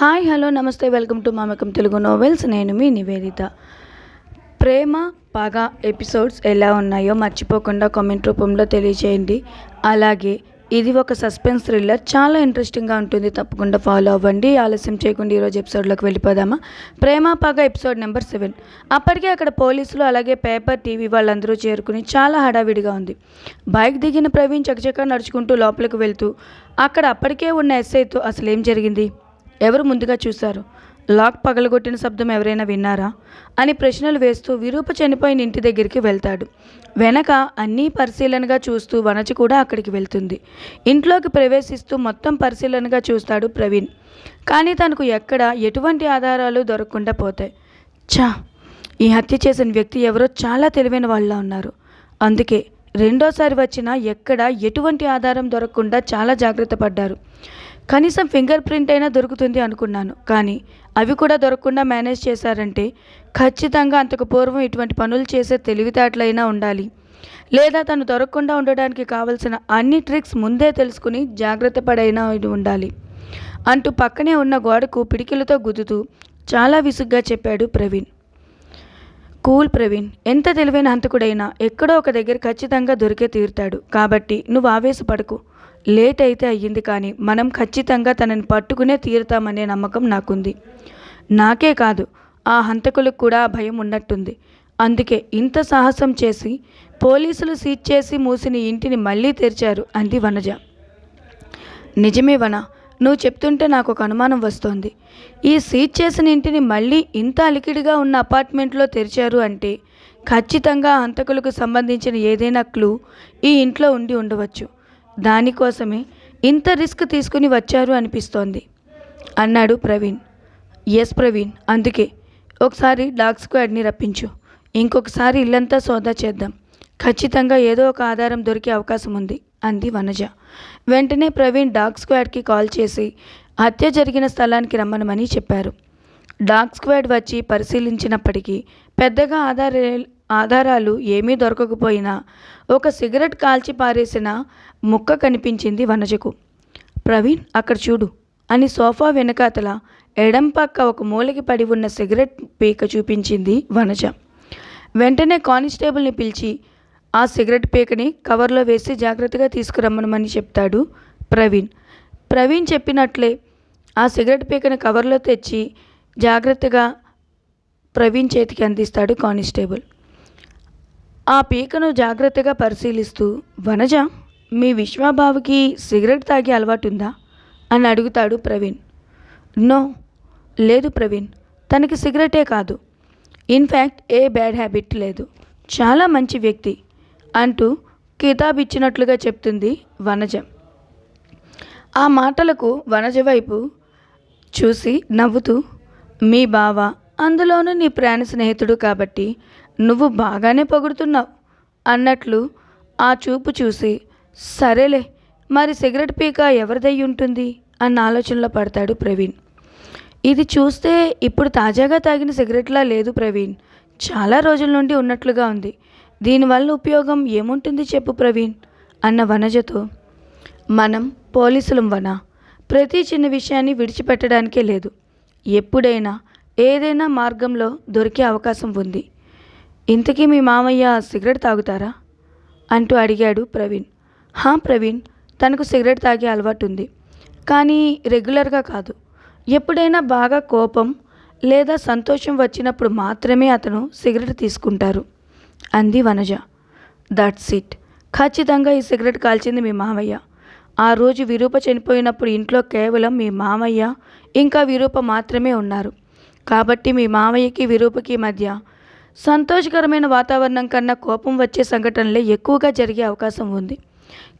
Hi hello నమస్తే welcome to Mamakam Telugu novels. నేను మీ నివేదిత. ప్రేమ పగ ఎపిసోడ్స్ ఎలా ఉన్నాయో మర్చిపోకుండా కామెంట్ రూపంలో తెలియజేయండి అలాగే ఇది ఒక సస్పెన్స్ థ్రిల్లర్. చాలా ఇంట్రెస్టింగ్గా ఉంటుంది. తప్పకుండా ఫాలో అవ్వండి. ఆలస్యం చేయకుండా ఈరోజు ఎపిసోడ్లోకి వెళ్ళిపోదామా? ప్రేమ పగ ఎపిసోడ్ నెంబర్ సెవెన్. అప్పటికే అక్కడ పోలీసులు అలాగే పేపర్ టీవీ వాళ్ళందరూ చేరుకుని చాలా హడావిడిగా ఉంది. బైక్ దిగిన ప్రవీణ్ చకచకా నడుచుకుంటూ లోపలికి వెళ్తూ అక్కడ అప్పటికే ఉన్న ఎస్ఐతో అసలు ఏం జరిగింది? ఎవరు ముందుగా చూశారు? లాక్ పగలగొట్టిన శబ్దం ఎవరైనా విన్నారా? అని ప్రశ్నలు వేస్తూ విరూప చనిపోయిన ఇంటి దగ్గరికి వెళ్తాడు. వెనక అన్నీ పరిశీలనగా చూస్తూ వనజ కూడా అక్కడికి వెళ్తుంది. ఇంట్లోకి ప్రవేశిస్తూ మొత్తం పరిశీలనగా చూస్తాడు ప్రవీణ్. కానీ తనకు ఎక్కడ ఎటువంటి ఆధారాలు దొరకకుండా పోతాయి. ఛా! ఈ హత్య చేసిన వ్యక్తి ఎవరో చాలా తెలివైన వాళ్ళ ఉన్నారు. అందుకే రెండోసారి వచ్చినా ఎక్కడ ఎటువంటి ఆధారం దొరకకుండా చాలా జాగ్రత్త పడ్డారు. కనీసం ఫింగర్ ప్రింట్ అయినా దొరుకుతుంది అనుకున్నాను. కానీ అవి కూడా దొరకకుండా మేనేజ్ చేశారంటే ఖచ్చితంగా అంతకు పూర్వం ఇటువంటి పనులు చేసే తెలివితేటలైనా ఉండాలి. లేదా తను దొరకకుండా ఉండడానికి కావలసిన అన్ని ట్రిక్స్ ముందే తెలుసుకుని జాగ్రత్త పడైనా ఉండాలి. అంటూ పక్కనే ఉన్న గోడకు పిడికిలతో గుద్దుతూ చాలా విసుగ్గా చెప్పాడు ప్రవీణ్. కూల్ ప్రవీణ్ ఎంత తెలివైన హంతకుడైనా ఎక్కడో ఒక దగ్గర ఖచ్చితంగా దొరికే తీరుతాడు. కాబట్టి నువ్వు ఆవేశపడకు. లేట్ అయితే అయ్యింది కానీ మనం ఖచ్చితంగా తనని పట్టుకునే తీరుతామనే నమ్మకం నాకుంది. నాకే కాదు ఆ హంతకులకు కూడా భయం ఉన్నట్టుంది. అందుకే ఇంత సాహసం చేసి పోలీసులు సీజ్ చేసి మూసిన ఇంటిని మళ్ళీ తెరిచారు అంది వనజ. నిజమే వన నువ్వు చెప్తుంటే నాకు ఒక అనుమానం వస్తోంది. ఈ సీజ్ చేసిన ఇంటిని మళ్ళీ ఇంత అలికిడిగా ఉన్న అపార్ట్మెంట్లో తెరిచారు అంటే ఖచ్చితంగా హంతకులకు సంబంధించిన ఏదైనా క్లూ ఈ ఇంట్లో ఉండి ఉండవచ్చు. దానికోసమే ఇంత రిస్క్ తీసుకుని వచ్చారు అనిపిస్తోంది. అన్నాడు ప్రవీణ్. ఎస్ ప్రవీణ్ అందుకే. ఒకసారి డాగ్ స్క్వాడ్ని రప్పించు. ఇంకొకసారి ఇల్లంతా సోదా చేద్దాం. ఖచ్చితంగా ఏదో ఒక ఆధారం దొరికే అవకాశం ఉంది అంది వనజ. వెంటనే ప్రవీణ్ డాగ్ స్క్వాడ్కి కాల్ చేసి హత్య జరిగిన స్థలానికి రమ్మనమని చెప్పారు. డాగ్ స్క్వాడ్ వచ్చి పరిశీలించినప్పటికీ పెద్దగా ఆధార ఆధారాలు ఏమీ దొరకకపోయినా ఒక సిగరెట్ కాల్చి పారేసిన ముక్క కనిపించింది వనజకు. ప్రవీణ్ అక్కడ చూడు అని సోఫా వెనకాతల ఎడం పక్క ఒక మూలకి పడి ఉన్న సిగరెట్ పీక చూపించింది వనజ. వెంటనే కానిస్టేబుల్ని పిలిచి ఆ సిగరెట్ పీకని కవర్లో వేసి జాగ్రత్తగా తీసుకురమ్మనమని చెప్తాడు ప్రవీణ్. ప్రవీణ్ చెప్పినట్లే ఆ సిగరెట్ పీకని కవర్లో తెచ్చి జాగ్రత్తగా ప్రవీణ్ చేతికి అందిస్తాడు కానిస్టేబుల్. ఆ పీకను జాగ్రత్తగా పరిశీలిస్తూ వనజ మీ విశ్వాబాబుకి సిగరెట్ తాగే అలవాటు ఉందా అని అడుగుతాడు ప్రవీణ్. నో లేదు ప్రవీణ్ తనకి సిగరెటే కాదు. ఇన్ఫ్యాక్ట్ ఏ బ్యాడ్ హ్యాబిట్ లేదు. చాలా మంచి వ్యక్తి అంటూ కితాబ్ ఇచ్చినట్లుగా చెప్తుంది వనజ. ఆ మాటలకు వనజ వైపు చూసి నవ్వుతూ మీ బావ అందులోనూ నీ ప్రాణ స్నేహితుడు కాబట్టి నువ్వు బాగానే పొగుడుతున్నావు అన్నట్లు ఆ చూపు చూసి సరేలే మరి సిగరెట్ పీక ఎవరిదయ్యి ఉంటుంది? అన్న ఆలోచనలో పడతాడు ప్రవీణ్. ఇది చూస్తే ఇప్పుడు తాజాగా తాగిన సిగరెట్లా లేదు ప్రవీణ్. చాలా రోజుల నుండి ఉన్నట్లుగా ఉంది. దీనివల్ల ఉపయోగం ఏముంటుంది చెప్పు ప్రవీణ్? అన్న వనజతో మనం పోలీసులం వన. ప్రతి చిన్న విషయాన్ని విడిచిపెట్టడానికే లేదు. ఎప్పుడైనా ఏదైనా మార్గంలో దొరికే అవకాశం ఉంది. ఇంతకీ మీ మామయ్య సిగరెట్ తాగుతారా? అంటూ అడిగాడు ప్రవీణ్. హా ప్రవీణ్ తనకు సిగరెట్ తాగే అలవాటు ఉంది కానీ రెగ్యులర్గా కాదు. ఎప్పుడైనా బాగా కోపం లేదా సంతోషం వచ్చినప్పుడు మాత్రమే అతను సిగరెట్ తీసుకుంటారు అంది వనజ. దట్స్ ఇట్ ఖచ్చితంగా ఈ సిగరెట్ కాల్చింది మీ మామయ్య. ఆ రోజు విరూప చనిపోయినప్పుడు ఇంట్లో కేవలం మీ మామయ్య ఇంకా విరూప మాత్రమే ఉన్నారు. కాబట్టి మీ మామయ్యకి విరూపకి మధ్య సంతోషకరమైన వాతావరణం కన్నా కోపం వచ్చే సంఘటనలే ఎక్కువగా జరిగే అవకాశం ఉంది.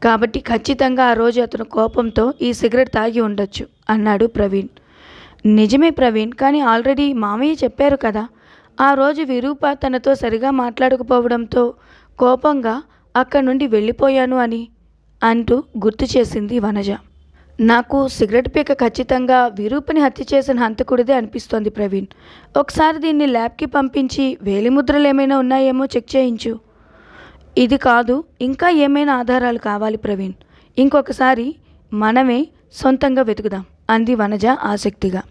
కాబట్టి ఖచ్చితంగా ఆ రోజు అతను కోపంతో ఈ సిగరెట్ తాగి ఉండొచ్చు అన్నాడు ప్రవీణ్. నిజమే ప్రవీణ్ కానీ ఆల్రెడీ మామయ్య చెప్పారు కదా. ఆ రోజు విరూప తనతో సరిగా మాట్లాడకపోవడంతో కోపంగా అక్కడి నుండి వెళ్ళిపోయాను అని అంటూ గుర్తు చేసింది వనజ. నాకు సిగరెట్ పీక ఖచ్చితంగా విరూపని హత్య చేసిన హంతకుడిదే అనిపిస్తోంది ప్రవీణ్. ఒకసారి దీన్ని ల్యాబ్కి పంపించి వేలిముద్రలు ఏమైనా ఉన్నాయేమో చెక్ చేయించు. ఇది కాదు ఇంకా ఏమైనా ఆధారాలు కావాలి ప్రవీణ్. ఇంకొకసారి మనమే సొంతంగా వెతుకుదాం అంది వనజ ఆసక్తిగా.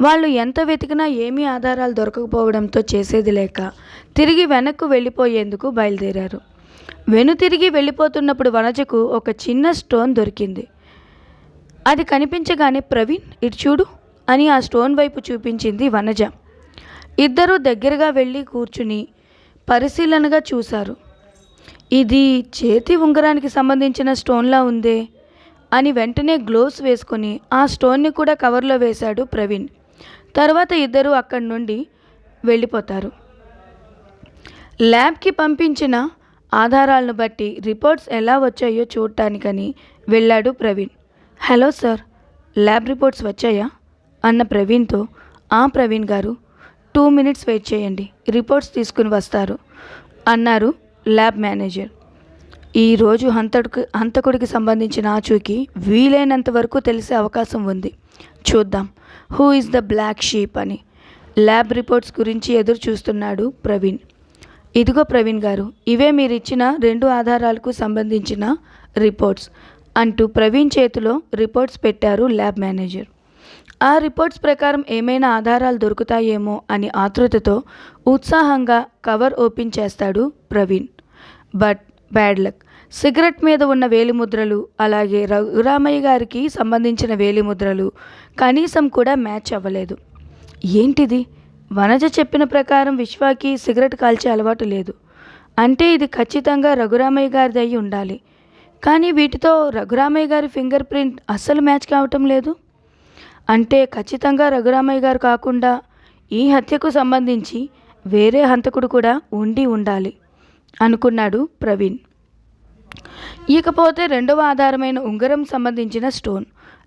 వాళ్ళు ఎంత వెతికినా ఏమీ ఆధారాలు దొరకకపోవడంతో చేసేది లేక తిరిగి వెనక్కు వెళ్ళిపోయేందుకు బయలుదేరారు. వెనుతిరిగి వెళ్ళిపోతున్నప్పుడు వనజకు ఒక చిన్న స్టోన్ దొరికింది. అది కనిపించగానే ప్రవీణ్ ఇటు చూడు అని ఆ స్టోన్ వైపు చూపించింది వనజ. ఇద్దరూ దగ్గరగా వెళ్ళి కూర్చుని పరిశీలనగా చూశారు. ఇది చేతి ఉంగరానికి సంబంధించిన స్టోన్లా ఉందే అని వెంటనే గ్లోవ్స్ వేసుకొని ఆ స్టోన్ని కూడా కవర్లో వేశాడు ప్రవీణ్. తర్వాత ఇద్దరు అక్కడి నుండి వెళ్ళిపోతారు. ల్యాబ్కి పంపించిన ఆధారాలను బట్టి రిపోర్ట్స్ ఎలా వచ్చాయో చూడటానికని వెళ్ళాడు Praveen. Hello sir lab reports వచ్చాయా? అన్న ప్రవీణ్తో ఆ ప్రవీణ్ గారు టూ మినిట్స్ వెయిట్ చేయండి రిపోర్ట్స్ తీసుకుని వస్తారు అన్నారు ల్యాబ్ మేనేజర్. ఈరోజు హంతకు హంతకుడికి సంబంధించిన ఆచూకీ వీలైనంత వరకు తెలిసే అవకాశం ఉంది. చూద్దాం who is the black sheep అని ల్యాబ్ రిపోర్ట్స్ గురించి ఎదురు చూస్తున్నాడు ప్రవీణ్. ఇదిగో ప్రవీణ్ గారు ఇవే మీరు ఇచ్చిన రెండు ఆధారాలకు సంబంధించిన రిపోర్ట్స్. అంటూ ప్రవీణ్ చేతిలో రిపోర్ట్స్ పెట్టారు ల్యాబ్ మేనేజర్. ఆ రిపోర్ట్స్ ప్రకారం ఏమైనా ఆధారాలు దొరుకుతాయేమో అని ఆతృతతో ఉత్సాహంగా కవర్ ఓపెన్ చేస్తాడు Praveen. But bad luck. Cigarette మీద ఉన్న వేలిముద్రలు అలాగే రఘురామయ్య గారికి సంబంధించిన వేలిముద్రలు కనీసం కూడా మ్యాచ్ అవ్వలేదు. ఏంటిది? వనజ చెప్పిన ప్రకారం విశ్వాకి సిగరెట్ కాల్చే అలవాటు లేదు. అంటే ఇది ఖచ్చితంగా రఘురామయ్య గారిది అయి ఉండాలి. కానీ వీటితో రఘురామయ్య గారి ఫింగర్ ప్రింట్ అస్సలు మ్యాచ్ కావటం లేదు. అంటే ఖచ్చితంగా రఘురామయ్య గారు కాకుండా ఈ హత్యకు సంబంధించి వేరే హంతకుడు కూడా ఉండి ఉండాలి అనుకున్నాడు ప్రవీణ్. ఇకపోతే రెండవ ఆధారమైన ఉంగరం సంబంధించిన స్టోన్.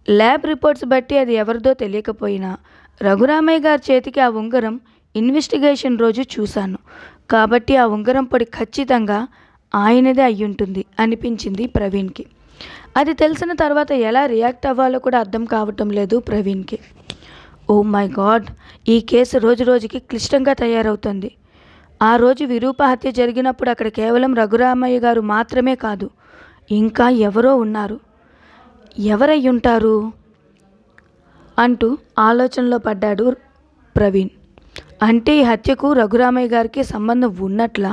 ల్యాబ్ రిపోర్ట్స్ బట్టి అది ఎవరిదో తెలియకపోయినా రఘురామయ్య గారి చేతికి ఆ ఉంగరం ఇన్వెస్టిగేషన్ రోజు చూశాను. కాబట్టి ఆ ఉంగరం పొడి ఖచ్చితంగా ఆయనదే అయ్యుంటుంది అనిపించింది ప్రవీణ్కి. అది తెలిసిన తర్వాత ఎలా రియాక్ట్ అవ్వాలో కూడా అర్థం కావటం లేదు ప్రవీణ్కి. Oh my god! ఈ కేసు రోజు రోజుకి క్లిష్టంగా తయారవుతుంది. ఆ రోజు విరూప హత్య జరిగినప్పుడు అక్కడ కేవలం రఘురామయ్య గారు మాత్రమే కాదు ఇంకా ఎవరో ఉన్నారు. ఎవరై ఉంటారు అంటూ ఆలోచనలో పడ్డాడు ప్రవీణ్. అంటే ఈ హత్యకు రఘురామయ్య గారికి సంబంధం ఉన్నట్లా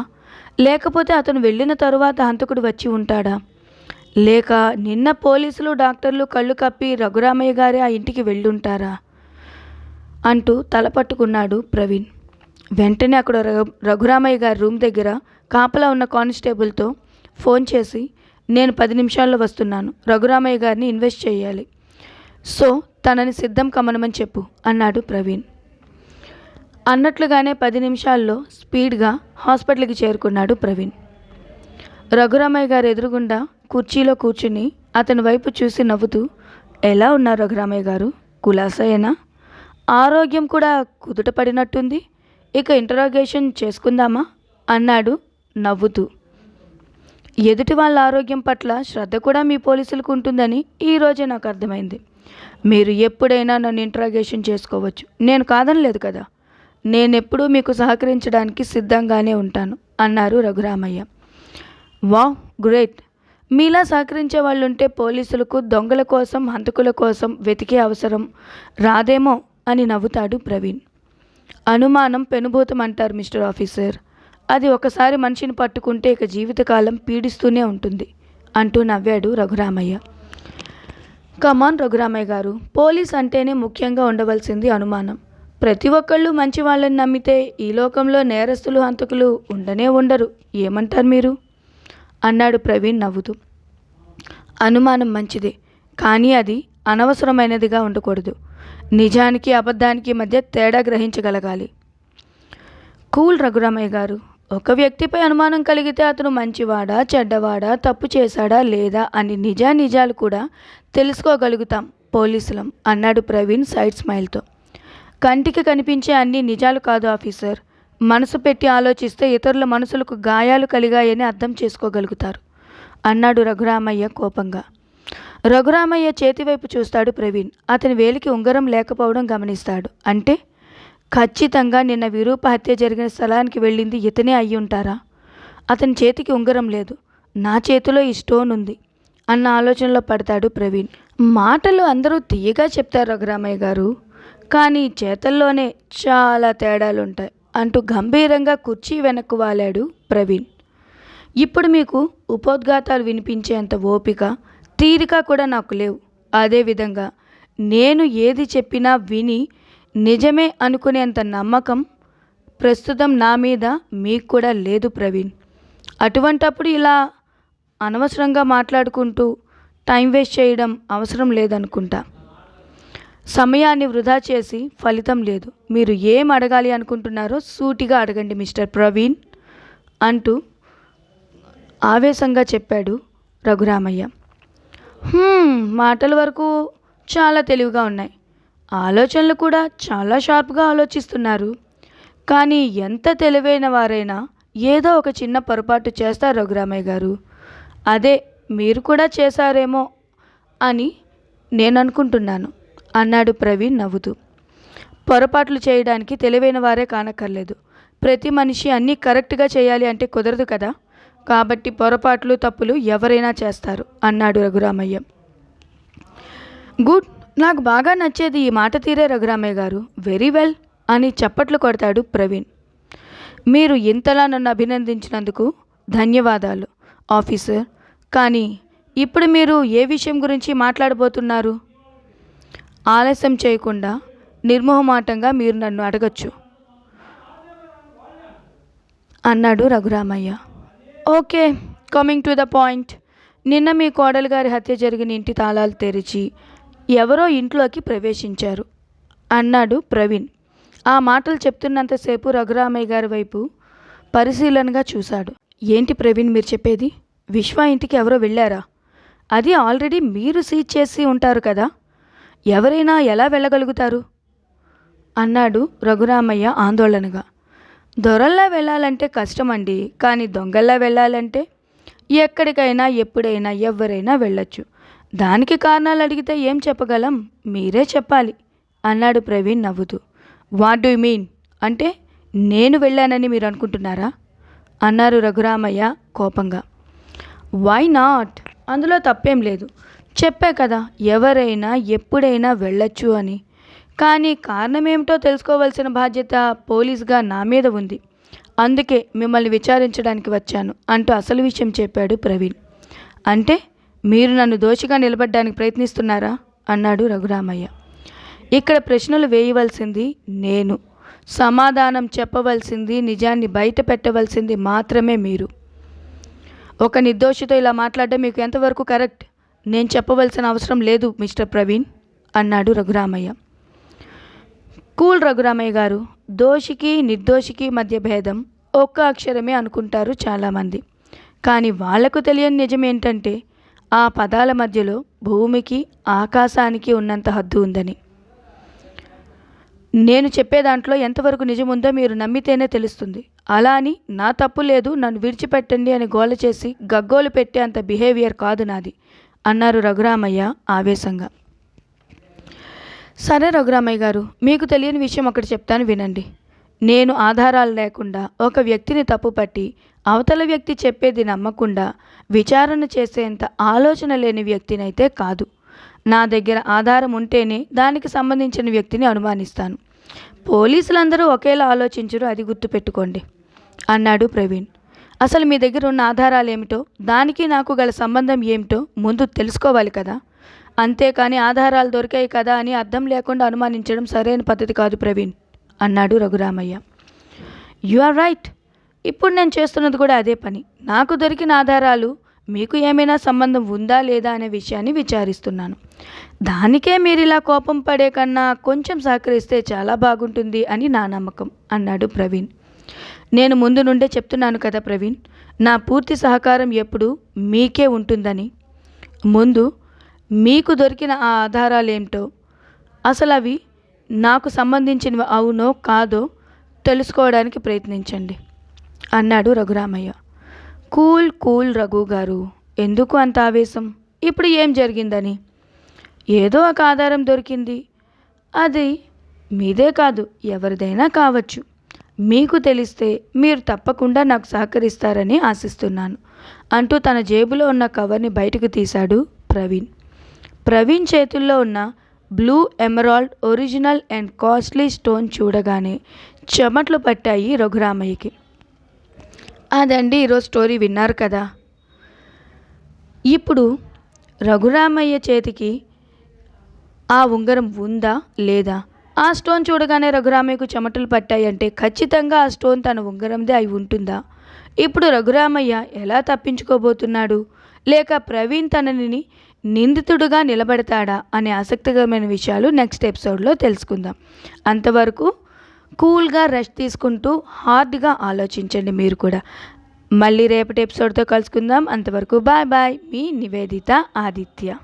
లేకపోతే అతను వెళ్ళిన తరువాత హంతకుడు వచ్చి ఉంటాడా? లేక నిన్న పోలీసులు డాక్టర్లు కళ్ళు కప్పి రఘురామయ్య గారి ఆ ఇంటికి వెళ్ళుంటారా? అంటూ తల పట్టుకున్నాడు ప్రవీణ్. వెంటనే అక్కడ రఘు రఘురామయ్య గారి రూమ్ దగ్గర కాపలా ఉన్న కానిస్టేబుల్తో ఫోన్ చేసి నేను పది నిమిషాల్లో వస్తున్నాను. రఘురామయ్య గారిని ఇన్వెస్ట్ చేయాలి. సో తనని సిద్ధం కమ్మనమని చెప్పు అన్నాడు ప్రవీణ్. అన్నట్లుగానే పది నిమిషాల్లో స్పీడ్గా హాస్పిటల్కి చేరుకున్నాడు ప్రవీణ్. రఘురామయ్య గారు ఎదురుగుండా కుర్చీలో కూర్చుని అతని వైపు చూసి నవ్వుతూ ఎలా ఉన్నారు రఘురామయ్య గారు? కులాసయేనా ఆరోగ్యం కూడా కుదుట పడినట్టుంది ఇక ఇంటరాగేషన్ చేసుకుందామా? అన్నాడు నవ్వుతూ. ఎదుటి వాళ్ళ ఆరోగ్యం పట్ల శ్రద్ధ కూడా మీ పోలీసులకు ఉంటుందని ఈరోజే నాకు అర్థమైంది. మీరు ఎప్పుడైనా నన్ను ఇంటరాగేషన్ చేసుకోవచ్చు. నేను కాదనలేదు కదా. నేనెప్పుడూ మీకు సహకరించడానికి సిద్ధంగానే ఉంటాను అన్నారు రఘురామయ్య. Wow great. మీలా సహకరించే వాళ్ళు ఉంటే పోలీసులకు దొంగల కోసం హంతకుల కోసం వెతికే అవసరం రాదేమో అని నవ్వుతాడు ప్రవీణ్. అనుమానం పెనుభూతం అంటారు మిస్టర్ ఆఫీసర్. అది ఒకసారి మనిషిని పట్టుకుంటే ఇక జీవితకాలం పీడిస్తూనే ఉంటుంది అంటూ నవ్వాడు రఘురామయ్య. కమాన్ రఘురామయ్య గారు పోలీస్ అంటేనే ముఖ్యంగా ఉండవలసింది అనుమానం. ప్రతి ఒక్కళ్ళు మంచి వాళ్ళని నమ్మితే ఈ లోకంలో నేరస్తులు హంతకులు ఉండనే ఉండరు. ఏమంటారు మీరు? అన్నాడు ప్రవీణ్ నవ్వుతూ. అనుమానం మంచిదే కానీ అది అనవసరమైనదిగా ఉండకూడదు. నిజానికి అబద్ధానికి మధ్య తేడా గ్రహించగలగాలి. కూల్ రఘురామయ్య గారు ఒక వ్యక్తిపై అనుమానం కలిగితే అతను మంచివాడా చెడ్డవాడా తప్పు చేశాడా లేదా అని నిజా నిజాలు కూడా తెలుసుకోగలుగుతాం పోలీసులం అన్నాడు ప్రవీణ్ సైడ్ స్మైల్తో. కంటికి కనిపించే అన్ని నిజాలు కాదు ఆఫీసర్. మనసు పెట్టి ఆలోచిస్తే ఇతరుల మనసులకు గాయాలు కలిగాయని అర్థం చేసుకోగలుగుతారు. అన్నాడు రఘురామయ్య కోపంగా. రఘురామయ్య చేతివైపు చూస్తాడు ప్రవీణ్. అతని వేలికి ఉంగరం లేకపోవడం గమనిస్తాడు. అంటే? ఖచ్చితంగా నిన్న విరూప హత్య జరిగిన స్థలానికి వెళ్ళింది ఇతనే అయి ఉంటారా అతని చేతికి ఉంగరం లేదు. నా చేతిలో ఈ స్టోన్ ఉంది అన్న ఆలోచనలో పడతాడు ప్రవీణ్. మాటలు అందరూ తీయగా చెప్తారు రఘురామయ్య గారు. కానీ చేతల్లోనే చాలా తేడాలుంటాయి. అంటూ గంభీరంగా కుర్చీ వెనక్కు వాలాడు ప్రవీణ్. ఇప్పుడు మీకు ఉపోద్ఘాతాలు వినిపించేంత ఓపిక తీరిక కూడా నాకు లేవు. అదేవిధంగా నేను ఏది చెప్పినా విని నిజమే అనుకునేంత నమ్మకం ప్రస్తుతం నా మీద మీకు కూడా లేదు ప్రవీణ్. అటువంటప్పుడు ఇలా అనవసరంగా మాట్లాడుకుంటూ టైం వేస్ట్ చేయడం అవసరం లేదనుకుంటా. సమయాన్ని వృధా చేసి ఫలితం లేదు. మీరు ఏం అడగాలి అనుకుంటున్నారో సూటిగా అడగండి మిస్టర్ ప్రవీణ్ అంటూ ఆవేశంగా చెప్పాడు రఘురామయ్య. మాటల వరకు చాలా తెలివిగా ఉన్నాయి. ఆలోచనలు కూడా చాలా షార్ప్గా ఆలోచిస్తున్నారు. కానీ ఎంత తెలివైన వారైనా ఏదో ఒక చిన్న పొరపాటు చేస్తారు రఘురామయ్య గారు. అదే మీరు కూడా చేశారేమో అని నేను అనుకుంటున్నాను. అన్నాడు ప్రవీణ్ నవ్వుతూ. పొరపాట్లు చేయడానికి తెలివైన వారే కానక్కర్లేదు. ప్రతి మనిషి అన్నీ కరెక్ట్గా చేయాలి అంటే కుదరదు కదా? కాబట్టి పొరపాట్లు తప్పులు ఎవరైనా చేస్తారు అన్నాడు రఘురామయ్య. గుడ్ నాకు బాగా నచ్చేది ఈ మాట తీరే రఘురామయ్య గారు. వెరీ వెల్ అని చప్పట్లు కొడతాడు ప్రవీణ్. మీరు ఇంతలా నన్ను అభినందించినందుకు ధన్యవాదాలు ఆఫీసర్. కానీ ఇప్పుడు మీరు ఏ విషయం గురించి మాట్లాడబోతున్నారు? ఆలస్యం చేయకుండా నిర్మోహమాటంగా మీరు నన్ను అడగచ్చు. అన్నాడు Raghuramayya. Okay coming to the point. నిన్న మీ కోడలు గారి హత్య జరిగిన ఇంటి తాళాలు తెరిచి ఎవరో ఇంట్లోకి ప్రవేశించారు అన్నాడు ప్రవీణ్. ఆ మాటలు చెప్తున్నంతసేపు రఘురామయ్య గారి వైపు పరిశీలనగా చూశాడు. ఏంటి ప్రవీణ్ మీరు చెప్పేది? విశ్వ ఇంటికి ఎవరో వెళ్ళారా? అది ఆల్రెడీ మీరు సీజ్ చేసి ఉంటారు కదా? ఎవరైనా ఎలా వెళ్ళగలుగుతారు? అన్నాడు రఘురామయ్య ఆందోళనగా. దొరల్లా వెళ్ళాలంటే కష్టమండి కానీ దొంగల్లా వెళ్ళాలంటే ఎక్కడికైనా ఎప్పుడైనా ఎవరైనా వెళ్ళొచ్చు. దానికి కారణాలు అడిగితే ఏం చెప్పగలం? మీరే చెప్పాలి అన్నాడు ప్రవీణ్ నవ్వుతూ. What do mean? అంటే నేను వెళ్ళానని మీరు అనుకుంటున్నారా? అన్నారు రఘురామయ్య కోపంగా. వై నాట్ అందులో తప్పేం లేదు. చెప్పే కదా ఎవరైనా ఎప్పుడైనా వెళ్ళొచ్చు అని. కానీ కారణం ఏమిటో తెలుసుకోవాల్సిన బాధ్యత పోలీస్గా నా మీద ఉంది. అందుకే మిమ్మల్ని విచారించడానికి వచ్చాను అంటూ అసలు విషయం చెప్పాడు ప్రవీణ్. అంటే మీరు నన్ను దోషిగా నిలబడడానికి ప్రయత్నిస్తున్నారా? అన్నాడు రఘురామయ్య. ఇక్కడ ప్రశ్నలు వేయవలసింది నేను. సమాధానం చెప్పవలసింది నిజాన్ని బయట పెట్టవలసింది మాత్రమే మీరు. ఒక నిర్దోషితో ఇలా మాట్లాడడం మీకు ఎంతవరకు కరెక్ట్? నేను చెప్పవలసిన అవసరం లేదు మిస్టర్ ప్రవీణ్ అన్నాడు రఘురామయ్య. కూల్ రఘురామయ్య గారు దోషికి నిర్దోషికి మధ్య భేదం ఒక్క అక్షరమే అనుకుంటారు చాలామంది. కానీ వాళ్ళకు తెలియని నిజం ఏంటంటే ఆ పదాల మధ్యలో భూమికి ఆకాశానికి ఉన్నంత హద్దు ఉందని. నేను చెప్పే దాంట్లో ఎంతవరకు నిజముందో మీరు నమ్మితేనే తెలుస్తుంది. అలా అని నా తప్పు లేదు నన్ను విడిచిపెట్టండి అని గోల చేసి గగ్గోలు పెట్టే అంత బిహేవియర్ కాదు నాది. అన్నారు రఘురామయ్య ఆవేశంగా. సరే రఘురామయ్య గారు మీకు తెలియని విషయం ఒకటి చెప్తాను వినండి. నేను ఆధారాలు లేకుండా ఒక వ్యక్తిని తప్పుపట్టి అవతల వ్యక్తి చెప్పేది నమ్మకుండా విచారణ చేసేంత ఆలోచన లేని వ్యక్తినైతే కాదు. నా దగ్గర ఆధారం ఉంటేనే దానికి సంబంధించిన వ్యక్తిని అనుమానిస్తాను. పోలీసులందరూ ఒకేలా ఆలోచించరు అది గుర్తుపెట్టుకోండి అన్నాడు ప్రవీణ్. అసలు మీ దగ్గర ఉన్న ఆధారాలు ఏమిటో దానికి నాకు గల సంబంధం ఏమిటో ముందు తెలుసుకోవాలి కదా. అంతేకాని ఆధారాలు దొరికాయి కదా అని అర్థం లేకుండా అనుమానించడం సరైన పద్ధతి కాదు ప్రవీణ్ అన్నాడు రఘురామయ్య. యు ఆర్ రైట్ ఇప్పుడు నేను చేస్తున్నది కూడా అదే పని. నాకు దొరికిన ఆధారాలు మీకు ఏమైనా సంబంధం ఉందా లేదా అనే విషయాన్ని విచారిస్తున్నాను. దానికే మీరు ఇలా కోపం పడే కన్నా కొంచెం సహకరిస్తే చాలా బాగుంటుంది అని నా నమ్మకం అన్నాడు ప్రవీణ్. నేను ముందు నుండే చెప్తున్నాను కదా ప్రవీణ్ నా పూర్తి సహకారం ఎప్పుడు మీకే ఉంటుందని. ముందు మీకు దొరికిన ఆ ఆధారాలు ఏమిటో అసలు అవి నాకు సంబంధించినవి అవునో కాదో తెలుసుకోవడానికి ప్రయత్నించండి అన్నాడు రఘురామయ్య. కూల్ కూల్ రఘు గారు ఎందుకు అంత ఆవేశం? ఇప్పుడు ఏం జరిగిందని? ఏదో ఒక ఆధారం దొరికింది. అది మీదే కాదు ఎవరిదైనా కావచ్చు. మీకు తెలిస్తే మీరు తప్పకుండా నాకు సహకరిస్తారని ఆశిస్తున్నాను. అంటూ తన జేబులో ఉన్న కవర్ని బయటకు తీశాడు ప్రవీణ్. ప్రవీణ్ చేతుల్లో ఉన్న blue emerald original and costly stone చూడగానే చెమట్లు పట్టాయి రఘురామయ్యకి. అదండి ఈరోజు స్టోరీ విన్నారు కదా. ఇప్పుడు రఘురామయ్య చేతికి ఆ ఉంగరం ఉందా లేదా? ఆ స్టోన్ చూడగానే రఘురామయ్యకు చెమటలు పట్టాయంటే ఖచ్చితంగా ఆ స్టోన్ తన ఉంగరందే అయి ఉంటుందా? ఇప్పుడు రఘురామయ్య ఎలా తప్పించుకోబోతున్నాడు? లేక ప్రవీణ్ తనని నిందితుడుగా నిలబడతాడా అనే ఆసక్తికరమైన విషయాలు నెక్స్ట్ ఎపిసోడ్లో తెలుసుకుందాం. అంతవరకు కూల్గా రెస్ట్ తీసుకుంటూ హార్డ్గా ఆలోచించండి మీరు కూడా. మళ్ళీ రేపటి ఎపిసోడ్తో కలుసుకుందాం. అంతవరకు బాయ్ బాయ్. మీ నివేదిత ఆదిత్య.